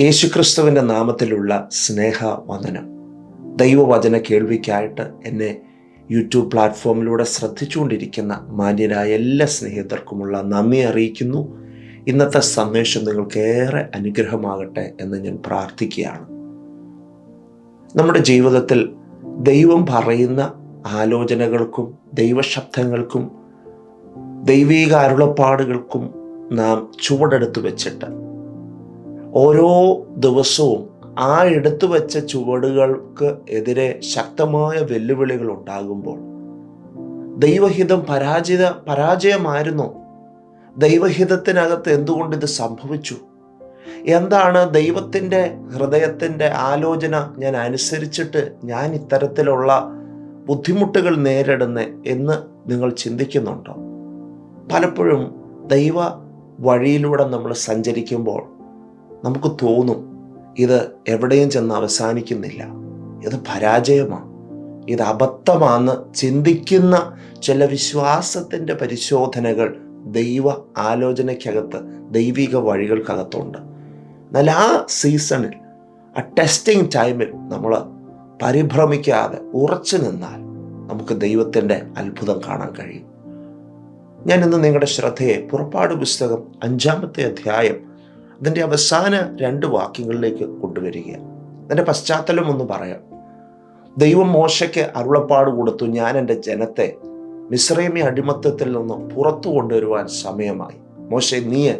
യേശുക്രിസ്തുവിന്റെ നാമത്തിലുള്ള സ്നേഹ വന്ദനം ദൈവവചന കേൾവിക്കായിട്ട് എന്നെ യൂട്യൂബ് പ്ലാറ്റ്ഫോമിലൂടെ ശ്രദ്ധിച്ചുകൊണ്ടിരിക്കുന്ന മാന്യരായ എല്ലാ സ്നേഹിതർക്കുമുള്ള നന്ദി അറിയിക്കുന്നു. ഇന്നത്തെ സന്ദേശം നിങ്ങൾക്കേറെ അനുഗ്രഹമാകട്ടെ എന്ന് ഞാൻ പ്രാർത്ഥിക്കുകയാണ്. നമ്മുടെ ജീവിതത്തിൽ ദൈവം പറയുന്ന ആലോചനകൾക്കും ദൈവശബ്ദങ്ങൾക്കും ദൈവീക അരുളപ്പാടുകൾക്കും നാം ചുവടെടുത്ത് വെച്ചിട്ട് ഓരോ ദിവസവും ആ എടുത്തു വച്ച ചുവടുകൾക്ക് എതിരെ ശക്തമായ വെല്ലുവിളികൾ ഉണ്ടാകുമ്പോൾ ദൈവഹിതം പരാജിത പരാജയമായിരുന്നു? ദൈവഹിതത്തിനകത്ത് എന്തുകൊണ്ട് ഇത് സംഭവിച്ചു? എന്താണ് ദൈവത്തിന്റെ ഹൃദയത്തിന്റെ ആലോചന? ഞാൻ അനുസരിച്ചിട്ട് ഞാൻ ഇത്തരത്തിലുള്ള ബുദ്ധിമുട്ടുകൾ നേരിടുന്നത് എന്ന് നിങ്ങൾ ചിന്തിക്കുന്നുണ്ടോ? പലപ്പോഴും ദൈവ വഴിയിലൂടെ നമ്മൾ സഞ്ചരിക്കുമ്പോൾ നമുക്ക് തോന്നും ഇത് എവിടെയും ചെന്ന് അവസാനിക്കുന്നില്ല. ഇത് പരാജയമാണ് ഇത് അബദ്ധമാണെന്ന് ചിന്തിക്കുന്ന ചില വിശ്വാസത്തിന്റെ പരിശോധനകൾ ദൈവ ആലോചനയ്ക്കകത്ത് ദൈവിക വഴികൾക്കകത്തുണ്ട്. എന്നാൽ ആ സീസണിൽ ആ ടെസ്റ്റിംഗ് ടൈമിൽ നമ്മൾ പരിഭ്രമിക്കാതെ ഉറച്ചു നിന്നാൽ നമുക്ക് ദൈവത്തിന്റെ അത്ഭുതം കാണാൻ കഴിയും. ഞാൻ ഇന്ന് നിങ്ങളുടെ ശ്രദ്ധയെ പുറപ്പാട് പുസ്തകം അഞ്ചാമത്തെ അധ്യായം അതിന്റെ അവസാന രണ്ട് വാക്യങ്ങളിലേക്ക് കൊണ്ടുവരിക. ഇതിന്റെ പശ്ചാത്തലം ഒന്ന് പറയാം. ദൈവം മോശയ്ക്ക് അരുളപ്പാട് കൊടുത്തു ഞാൻ എന്റെ ജനത്തെ മിശ്രൈമി അടിമത്തത്തിൽ നിന്ന് പുറത്തു കൊണ്ടുവരുവാൻ സമയമായി. മോശെ നീ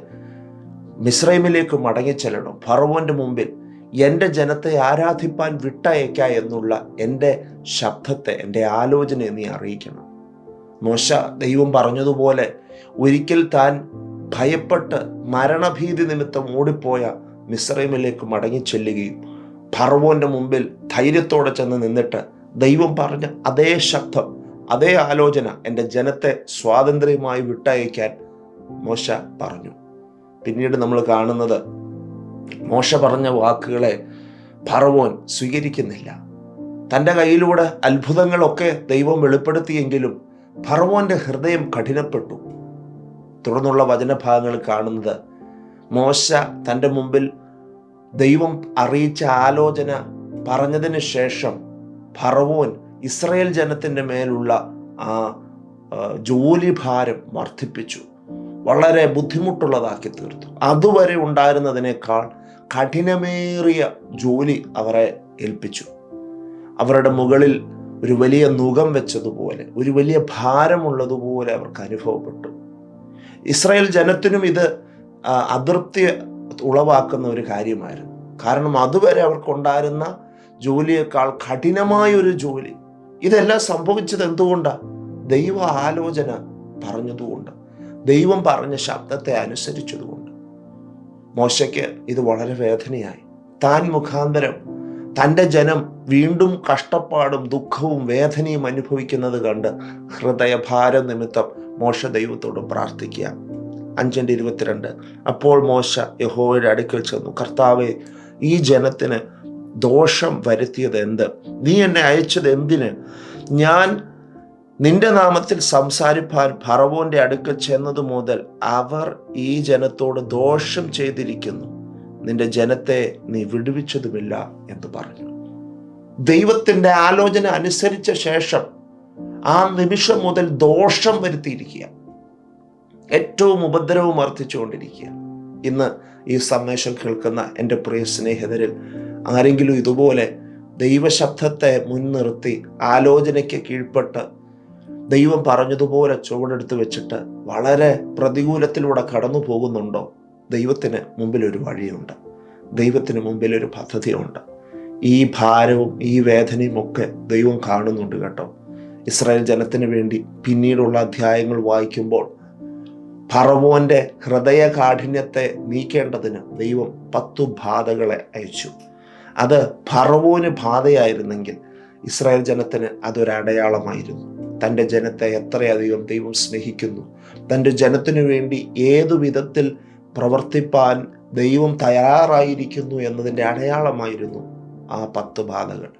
മിശ്രൈമിലേക്ക് മടങ്ങിച്ചെല്ലണം ഫറവോന്റെ മുമ്പിൽ എന്റെ ജനത്തെ ആരാധിപ്പാൻ വിട്ടയക്ക എന്നുള്ള എന്റെ ശബ്ദത്തെ എന്റെ ആലോചനയെ നീ അറിയിക്കണം. മോശ ദൈവം പറഞ്ഞതുപോലെ ഒരിക്കൽ താൻ ഭയപ്പെട്ട് മരണഭീതി നിമിത്തം ഓടിപ്പോയ മിസ്രൈമിലേക്ക് മടങ്ങി ചെല്ലുകയും ഫറവോന്റെ മുമ്പിൽ ധൈര്യത്തോടെ ചെന്ന് നിന്നിട്ട് ദൈവം പറഞ്ഞ അതേ ശബ്ദം അതേ ആലോചന എന്റെ ജനത്തെ സ്വാതന്ത്ര്യമായി വിട്ടയക്കാൻ മോശ പറഞ്ഞു. പിന്നീട് നമ്മൾ കാണുന്നത് മോശ പറഞ്ഞ വാക്കുകളെ ഫറവോൻ സ്വീകരിക്കുന്നില്ല. തന്റെ കയ്യിലൂടെ അത്ഭുതങ്ങളൊക്കെ ദൈവം വെളിപ്പെടുത്തിയെങ്കിലും ഫറവോന്റെ ഹൃദയം കഠിനപ്പെട്ടു. തുടർന്നുള്ള വചനഭാഗങ്ങൾ കാണുന്നത്. മോശ തന്റെ മുമ്പിൽ ദൈവം അറിയിച്ച ആലോചന പറഞ്ഞതിന് ശേഷം ഫറവോൻ ഇസ്രയേൽ ജനത്തിന്റെ മേലുള്ള ആ ജോലി ഭാരം വർദ്ധിപ്പിച്ചു. വളരെ ബുദ്ധിമുട്ടുള്ളതാക്കി തീർത്തു. അതുവരെ ഉണ്ടായിരുന്നതിനേക്കാൾ കഠിനമേറിയ ജോലി അവരെ ഏൽപ്പിച്ചു. അവരുടെ മുകളിൽ ഒരു വലിയ നുഖം വെച്ചതുപോലെ ഒരു വലിയ ഭാരമുള്ളതുപോലെ അവർക്ക് അനുഭവപ്പെട്ടു. ഇസ്രായേൽ ജനത്തിനും ഇത് അതൃപ്തി ഉളവാക്കുന്ന ഒരു കാര്യമായിരുന്നു. കാരണം അതുവരെ അവർക്കുണ്ടായിരുന്ന ജോലിയേക്കാൾ കഠിനമായ ഒരു ജോലി. ഇതെല്ലാം സംഭവിച്ചത് എന്തുകൊണ്ടാണ് ദൈവ ആലോചന പറഞ്ഞതുകൊണ്ട്. ദൈവം പറഞ്ഞ ശബ്ദത്തെ അനുസരിച്ചതുകൊണ്ട്. മോശയ്ക്ക് ഇത് വളരെ വേദനയായി. താൻ മുഖാന്തരം തന്റെ ജനം വീണ്ടും കഷ്ടപ്പാടും ദുഃഖവും വേദനയും അനുഭവിക്കുന്നത് കണ്ട് ഹൃദയഭാരം നിമിത്തം മോശ ദൈവത്തോട് പ്രാർത്ഥിക്കുക. അഞ്ചിന്റെ ഇരുപത്തിരണ്ട്. അപ്പോൾ മോശ യഹോയുടെ അടുക്കൽ ചെന്നു. കർത്താവെ ഈ ജനത്തിന് ദോഷം വരുത്തിയത് എന്ത്? നീ എന്നെ അയച്ചത് എന്തിന്? ഞാൻ നിന്റെ നാമത്തിൽ സംസാരിപ്പാൻ ഫറവോന്റെ അടുക്കൽ ചെന്നത് മുതൽ അവർ ഈ ജനത്തോട് ദോഷം ചെയ്തിരിക്കുന്നു. നിന്റെ ജനത്തെ നീ വിടുവിച്ചതുമില്ല എന്ന് പറഞ്ഞു. ദൈവത്തിന്റെ ആലോചന അനുസരിച്ച ശേഷം ആ നിമിഷം മുതൽ ദോഷം വരുത്തിയിരിക്കുക. ഏറ്റവും ഉപദ്രവം വർദ്ധിച്ചുകൊണ്ടിരിക്കുക. ഇന്ന് ഈ സന്ദേശം കേൾക്കുന്ന എന്റെ പ്രിയ സ്നേഹിതരിൽ ആരെങ്കിലും ഇതുപോലെ ദൈവശബ്ദത്തെ മുൻനിർത്തി ആലോചനയ്ക്ക് കീഴ്പ്പെട്ട് ദൈവം പറഞ്ഞതുപോലെ ചുവടെടുത്ത് വെച്ചിട്ട് വളരെ പ്രതികൂലത്തിലൂടെ കടന്നു പോകുന്നുണ്ടോ ദൈവത്തിന് മുമ്പിൽ ഒരു വഴിയുണ്ട്. ദൈവത്തിന് മുമ്പിൽ ഒരു പദ്ധതിയുണ്ട്. ഈ ഭാരവും ഈ വേദനയും ഒക്കെ ദൈവം കാണുന്നുണ്ട് കേട്ടോ. ഇസ്രായേൽ ജനത്തിന് വേണ്ടി പിന്നീടുള്ള അധ്യായങ്ങൾ വായിക്കുമ്പോൾ ഫറവോന്റെ ഹൃദയ കാഠിന്യത്തെ നീക്കേണ്ടതിന് ദൈവം പത്തു ബാധകളെ അയച്ചു. അത് ഫറവോന് ബാധയായിരുന്നെങ്കിൽ ഇസ്രായേൽ ജനത്തിന് അതൊരടയാളമായിരുന്നു തന്റെ ജനത്തെ എത്രയധികം ദൈവം സ്നേഹിക്കുന്നു. തന്റെ ജനത്തിനു വേണ്ടി ഏതു വിധത്തിൽ പ്രവർത്തിപ്പാൻ ദൈവം തയ്യാറായിരിക്കുന്നു എന്നതിന്റെ അടയാളമായിരുന്നു ആ പത്ത് ബാധകൾ.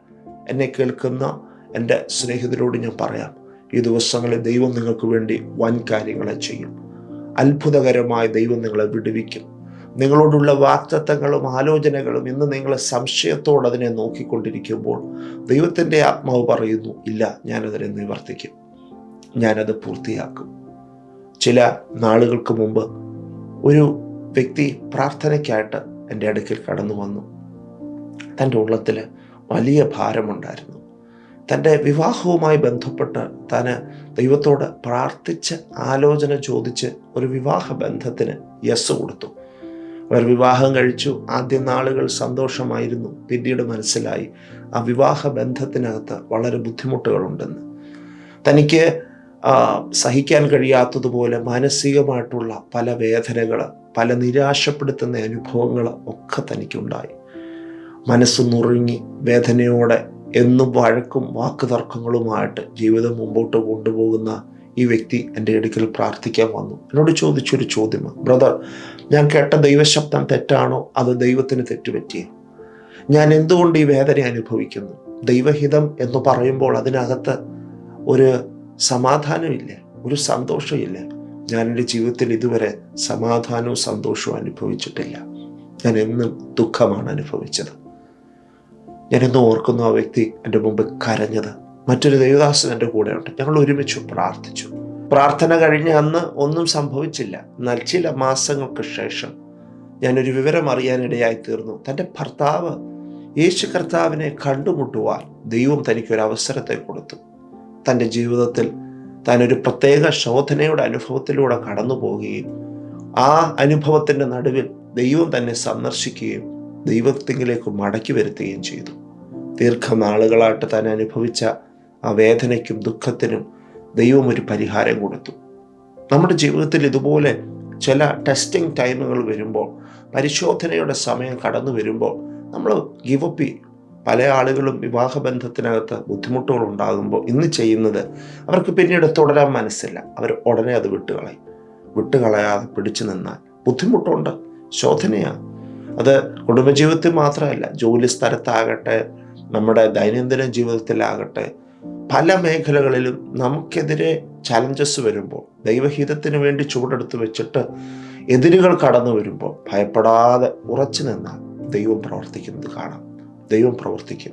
എന്നെ കേൾക്കുന്ന എന്റെ സ്നേഹിതരോട് ഞാൻ പറയാം ഈ ദിവസങ്ങളിൽ ദൈവം നിങ്ങൾക്ക് വേണ്ടി വൻ കാര്യങ്ങളെ ചെയ്യും. അത്ഭുതകരമായി ദൈവം നിങ്ങളെ വിടുവിക്കും. നിങ്ങളോടുള്ള വാക്തത്വങ്ങളും ആലോചനകളും ഇന്ന് നിങ്ങളെ സംശയത്തോടെ അതിനെ നോക്കിക്കൊണ്ടിരിക്കുമ്പോൾ ദൈവത്തിന്റെ ആത്മാവ് പറയുന്നു ഇല്ല ഞാനതിനെ നിവർത്തിക്കും. ഞാനത് പൂർത്തിയാക്കും. ചില നാളുകൾക്ക് മുമ്പ് ഒരു വ്യക്തി പ്രാർത്ഥനയ്ക്കായിട്ട് എന്റെ അടുക്കൽ കടന്നു വന്നു. തന്റെ ഉള്ളത്തിൽ വലിയ ഭാരമുണ്ടായിരുന്നു. തന്റെ വിവാഹവുമായി ബന്ധപ്പെട്ട് താൻ ദൈവത്തോട് പ്രാർത്ഥിച്ച് ആലോചന ചോദിച്ച് ഒരു വിവാഹ ബന്ധത്തിന് യെസ് കൊടുത്തു. അവർ വിവാഹം കഴിച്ചു. ആദ്യ നാളുകൾ സന്തോഷമായിരുന്നു. പിന്നീട് മനസ്സിലായി ആ വിവാഹ ബന്ധത്തിനകത്ത് വളരെ ബുദ്ധിമുട്ടുകളുണ്ടെന്ന്. തനിക്ക് സഹിക്കാൻ കഴിയാത്തതുപോലെ മാനസികമായിട്ടുള്ള പല വേദനകൾ പല നിരാശപ്പെടുത്തുന്ന അനുഭവങ്ങൾ ഒക്കെ തനിക്കുണ്ടായി. മനസ്സ് നുറുങ്ങി വേദനയോടെ എന്നും വഴക്കും വാക്കുതർക്കങ്ങളുമായിട്ട് ജീവിതം മുമ്പോട്ട് കൊണ്ടുപോകുന്ന ഈ വ്യക്തി എന്റെ അടുക്കൽ പ്രാർത്ഥിക്കാൻ വന്നു. എന്നോട് ചോദിച്ചൊരു ചോദ്യം ബ്രദർ ഞാൻ കേട്ട ദൈവശബ്ദം തെറ്റാണോ? അത് ദൈവത്തിന് തെറ്റുപറ്റിയോ? ഞാൻ എന്തുകൊണ്ട് ഈ വേദന അനുഭവിക്കുന്നു? ദൈവഹിതം എന്ന് പറയുമ്പോൾ അതിനകത്ത് ഒരു സമാധാനമില്ല ഒരു സന്തോഷമില്ല. ഞാൻ എന്റെ ജീവിതത്തിൽ ഇതുവരെ സമാധാനവും സന്തോഷവും അനുഭവിച്ചിട്ടില്ല. ഞാൻ എന്നും ദുഃഖമാണ് അനുഭവിച്ചത്. ഞാനെന്നും ഓർക്കുന്നു ആ വ്യക്തി എന്റെ മുമ്പ് കരഞ്ഞത്. മറ്റൊരു ദേവദാസൻ എന്റെ കൂടെയുണ്ട്. ഞങ്ങൾ ഒരുമിച്ച് പ്രാർത്ഥിച്ചു. പ്രാർത്ഥന കഴിഞ്ഞ അന്ന് ഒന്നും സംഭവിച്ചില്ല. എന്നാൽ ചില മാസങ്ങൾക്ക് ശേഷം ഞാനൊരു വിവരം അറിയാനിടയായി തീർന്നു. തന്റെ ഭർത്താവ് യേശു കർത്താവിനെ കണ്ടുമുട്ടുവാൻ ദൈവം തനിക്കൊരു അവസരത്തെ കൊടുത്തു. തന്റെ ജീവിതത്തിൽ താൻ ഒരു പ്രത്യേക ശോധനയുടെ അനുഭവത്തിലൂടെ കടന്നു പോവുകയും ആ അനുഭവത്തിന്റെ നടുവിൽ ദൈവം തന്നെ സന്ദർശിക്കുകയും ദൈവത്തിങ്കിലേക്ക് മടക്കി വരുത്തുകയും ചെയ്തു. ദീർഘനാളുകളായിട്ട് താൻ അനുഭവിച്ച ആ വേദനയ്ക്കും ദുഃഖത്തിനും ദൈവം ഒരു പരിഹാരം കൊടുത്തു. നമ്മുടെ ജീവിതത്തിൽ ഇതുപോലെ ചില ടെസ്റ്റിംഗ് ടൈമുകൾ വരുമ്പോൾ പരിശോധനയുടെ സമയം കടന്നു വരുമ്പോൾ നമ്മൾ ഗിവപ്പ് ചെയ്യും പല ആളുകളും വിവാഹബന്ധത്തിനകത്ത് ബുദ്ധിമുട്ടുകൾ ഉണ്ടാകുമ്പോൾ ഇന്ന് ചെയ്യുന്നത് അവർക്ക് പിന്നീട് തുടരാൻ മനസ്സില്ല. അവർ ഉടനെ അത് വിട്ടുകളയും. വിട്ടുകളയാതെ പിടിച്ചു നിന്നാൽ ബുദ്ധിമുട്ടുണ്ട് ശോധനയാണ്. അത് കുടുംബജീവിതത്തിൽ മാത്രമല്ല ജോലി സ്ഥലത്താകട്ടെ നമ്മുടെ ദൈനംദിന ജീവിതത്തിലാകട്ടെ പല മേഖലകളിലും നമുക്കെതിരെ ചലഞ്ചസ് വരുമ്പോൾ ദൈവഹിതത്തിന് വേണ്ടി ചൂടെടുത്ത് വെച്ചിട്ട് എതിരുകൾ കടന്നു വരുമ്പോൾ ഭയപ്പെടാതെ ഉറച്ചു നിന്നാൽ ദൈവം പ്രവർത്തിക്കുന്നത് കാണാം. ദൈവം പ്രവർത്തിക്കും.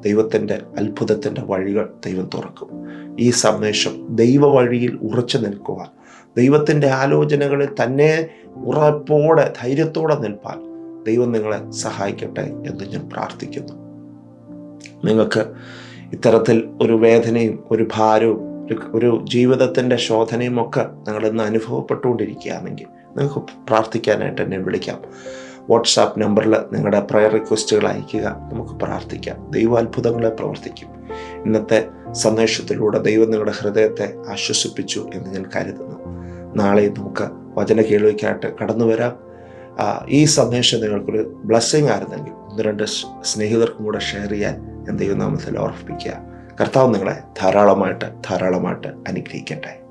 ദൈവത്തിന്റെ അത്ഭുതത്തിന്റെ വഴികൾ ദൈവം തുറക്കും. ഈ സന്ദേശം ദൈവ വഴിയിൽ ഉറച്ചു നിൽക്കുവാൻ ദൈവത്തിന്റെ ആലോചനകളിൽ തന്നെ ഉറപ്പോടെ ധൈര്യത്തോടെ നിൽപ്പാൻ ദൈവം നിങ്ങളെ സഹായിക്കട്ടെ എന്ന് ഞാൻ പ്രാർത്ഥിക്കുന്നു. നിങ്ങൾക്ക് ഇത്തരത്തിൽ ഒരു വേദനയും ഒരു ഭാരവും ഒരു ജീവിതത്തിന്റെ ശോധനയും ഒക്കെ നിങ്ങൾ ഇന്ന് അനുഭവപ്പെട്ടുകൊണ്ടിരിക്കുകയാണെങ്കിൽ നിങ്ങൾക്ക് പ്രാർത്ഥിക്കാനായിട്ട് എന്നെ വിളിക്കാം. വാട്സാപ്പ് നമ്പറിൽ നിങ്ങളുടെ പ്രയർ റിക്വസ്റ്റുകൾ അയയ്ക്കുക. നമുക്ക് പ്രാർത്ഥിക്കാം. ദൈവാത്ഭുതങ്ങളെ പ്രവർത്തിക്കും. ഇന്നത്തെ സന്ദേശത്തിലൂടെ ദൈവം നിങ്ങളുടെ ഹൃദയത്തെ ആശ്വസിപ്പിച്ചു എന്ന് ഞാൻ കരുതുന്നു. നാളെ നമുക്ക് വചന കേൾവിക്കായിട്ട് കടന്നു വരാം. ഈ സന്ദേശം നിങ്ങൾക്കൊരു ബ്ലസ്സിങ് ആയിരുന്നെങ്കിൽ ഒന്ന് രണ്ട് സ്നേഹിതർക്കും കൂടെ ഷെയർ ചെയ്യാൻ ഞാൻ ദൈവനാമത്തിൽ ഓർമ്മിപ്പിക്കുക. കർത്താവ് നിങ്ങളെ ധാരാളമായിട്ട് ധാരാളമായിട്ട് അനുഗ്രഹിക്കട്ടെ.